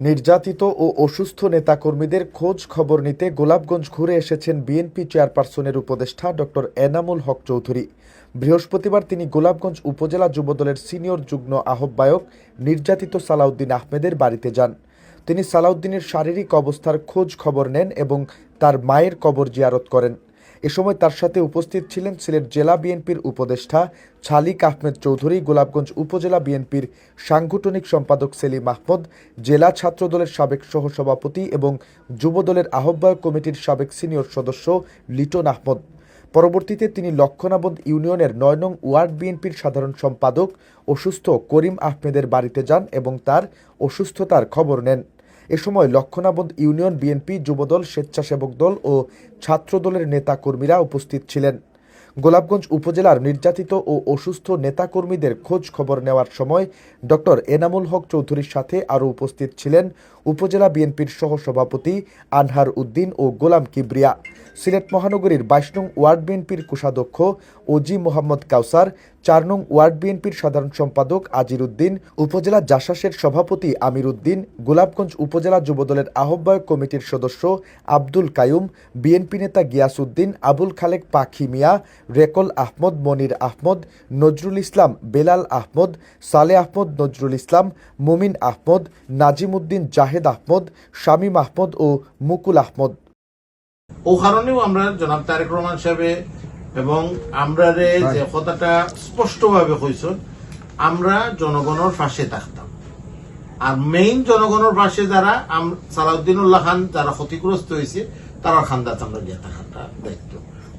নির্যাতিত ও অসুস্থ নেতাকর্মীদের খোঁজ খবর নিতে গোলাপগঞ্জ ঘুরে এসেছেন বিএনপি চেয়ারপারসনের উপদেষ্টা ডক্টর এনামুল হক চৌধুরী। বৃহস্পতিবার তিনি গোলাপগঞ্জ উপজেলা যুবদলের সিনিয়র যুগ্ম আহ্বায়ক নির্যাতিত সালাউদ্দিন আহমেদের বাড়িতে যান। তিনি সালাউদ্দিনের শারীরিক অবস্থার খোঁজ খবর নেন এবং তার মায়ের কবর জিয়ারত করেন। এ সময় তার সাথে উপস্থিত ছিলেন সিলেট জেলা বিএনপির উপদেষ্টা ছালিক আহমেদ চৌধুরী, গোলাপগঞ্জ উপজেলা বিএনপির সাংগঠনিক সম্পাদক সেলিম আহমদ, জেলা ছাত্রদলের সাবেক সহসভাপতি এবং যুবদলের আহ্বায়ক কমিটির সাবেক সিনিয়র সদস্য লিটন আহমদ। পরবর্তীতে তিনি লক্ষণাবন্দ ইউনিয়নের নয় নং ওয়ার্ড বিএনপির সাধারণ সম্পাদক, অসুস্থ করিম আহমেদের বাড়িতে যান এবং তার অসুস্থতার খবর নেন। এ সময় লক্ষণাবন্দ ইউনিয়ন বিএনপি, যুবদল, স্বেচ্ছাসেবক দল ও ছাত্র ছাত্রদলের নেতাকর্মীরা উপস্থিত ছিলেন। গোলাপগঞ্জ উপজেলার নির্যাতিত ও অসুস্থ নেতাকর্মীদের খোঁজ খবর নেওয়ার সময় ডক্টর এনামুল হক চৌধুরীর সাথে আরও উপস্থিত ছিলেন উপজেলা বিএনপির সহসভাপতি আনহার উদ্দিন ও গোলাম কিবরিয়া। সিলেট মহানগরীর বাইশ নং ওয়ার্ড বিএনপির কোষাধ্যক্ষ ওজি মোহাম্মদ কাউসার চার নং ওয়ার্ড বিএনপির সাধারণ সম্পাদক আজির উদ্দিন, উপজেলা জাসাসের সভাপতি আমির উদ্দিন, গোলাপগঞ্জ উপজেলা যুবদলের আহ্বায়ক কমিটির সদস্য আব্দুল কায়ুম, বিএনপি নেতা গিয়াস উদ্দিন, আবুল খালেক পাখি মিয়া, রেকল আহমদ, মনির আহমদ, নজরুল ইসলাম, বেলাল আহমদ, সালে আহমদ, নজরুল ইসলাম, মুমিন আহমদ, নাজিম উদ্দিন, জাহেদ আহমদ, শামীম আহমদ ও মুকুল আহমদ। ও কারণেও আমরা জনাব তারেক রহমান সাহেবে এবং আমরা রে যে কথাটা স্পষ্টভাবে কইছেন আমরা জনগণের পাশে থাকতাম। আর মেইন জনগণের পাশে যারা সালাউদ্দিনুল্লাহ খান যারা ক্ষতিগ্রস্ত হয়েছে তারা খান্দাত আমরা গিয়ে থাকাটা দেখতাম